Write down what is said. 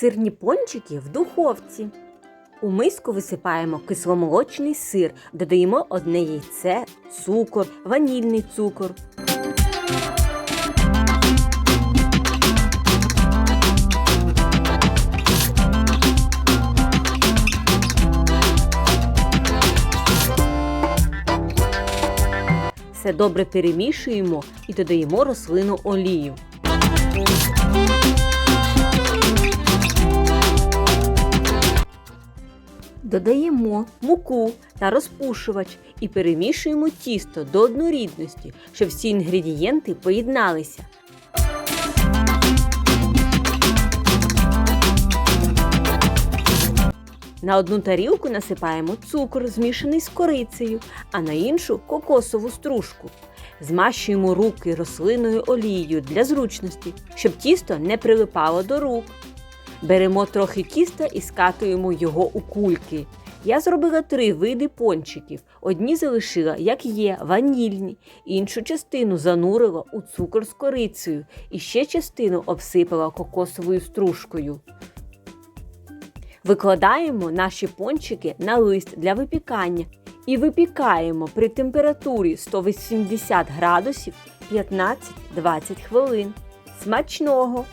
Сирні пончики в духовці. У миску висипаємо кисломолочний сир, додаємо одне яйце, цукор, ванільний цукор. Все добре перемішуємо і додаємо рослину олію. Додаємо муку та розпушувач і перемішуємо тісто до однорідності, щоб всі інгредієнти поєдналися. На одну тарілку насипаємо цукор, змішаний з корицею, а на іншу кокосову стружку. Змащуємо руки рослинною олією для зручності, щоб тісто не прилипало до рук. Беремо трохи тіста і скатуємо його у кульки. Я зробила три види пончиків. Одні залишила, як є, ванільні, іншу частину занурила у цукор з корицею і ще частину обсипала кокосовою стружкою. Викладаємо наші пончики на лист для випікання і випікаємо при температурі 180 градусів 15-20 хвилин. Смачного!